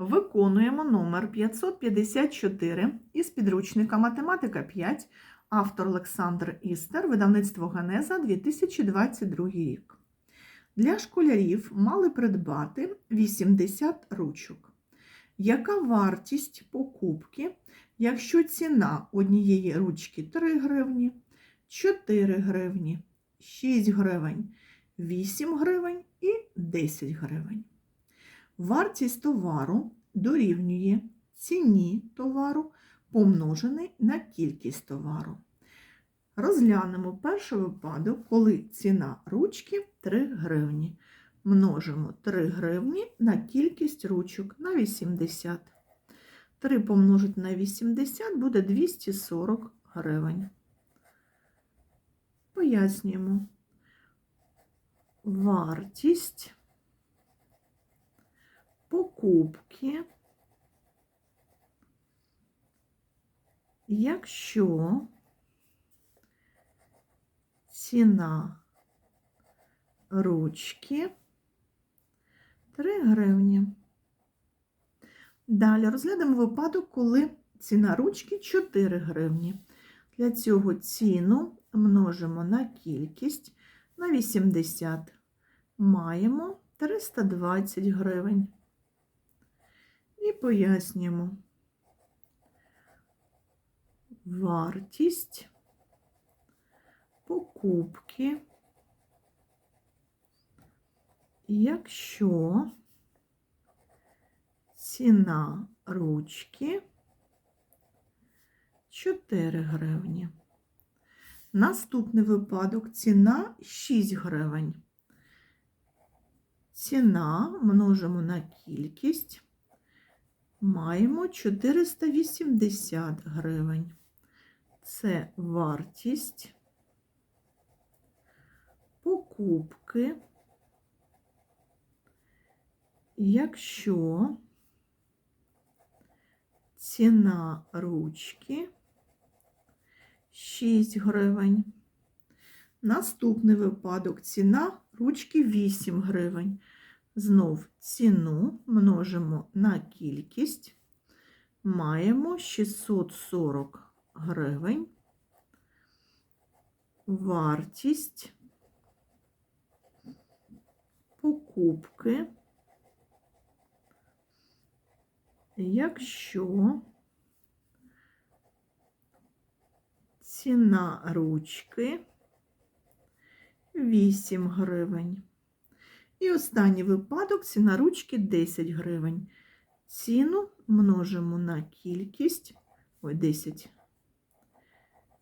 Виконуємо номер 554 із підручника Математика 5, автор Олександр Істер, видавництво Генеза 2022 рік. Для школярів мали придбати 80 ручок. Яка вартість покупки, якщо ціна однієї ручки 3 гривні, 4 гривні, 6 гривень, 8 гривень і 10 гривень? Вартість товару дорівнює ціні товару, помножений на кількість товару. Розглянемо перший випадок, коли ціна ручки 3 гривні. Множимо 3 гривні на кількість ручок на 80. 3 помножити на 80 буде 240 гривень. Пояснюємо. Вартість покупки, якщо ціна ручки 3 гривні. Далі розглянемо випадок, коли ціна ручки 4 гривні. Для цього ціну множимо на кількість на 80. Маємо 320 гривень. І пояснюємо вартість покупки, якщо ціна ручки 4 гривні. Наступний випадок ціна 6 гривень. Ціна множимо на кількість, маємо 480 гривень. Це вартість покупки, якщо ціна ручки 6 гривень. Наступний випадок ціна ручки 8 гривень. Знов ціну множимо на кількість, маємо 640 гривень. Вартість покупки, якщо ціна ручки 8 гривень. І останній випадок ціна ручки 10 гривень. Ціну множимо на кількість, ой, 10.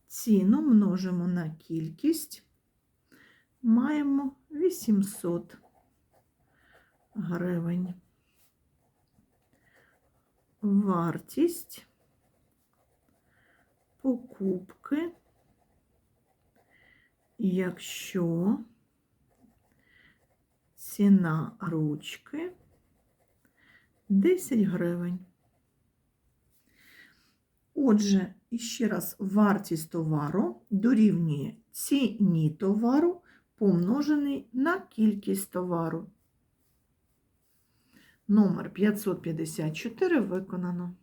Ціну множимо на кількість, маємо 800 гривень. Вартість покупки, якщо ціна ручки 10 гривень. Отже, іще раз, вартість товару дорівнює ціні товару, помножений на кількість товару. Номер 554 виконано.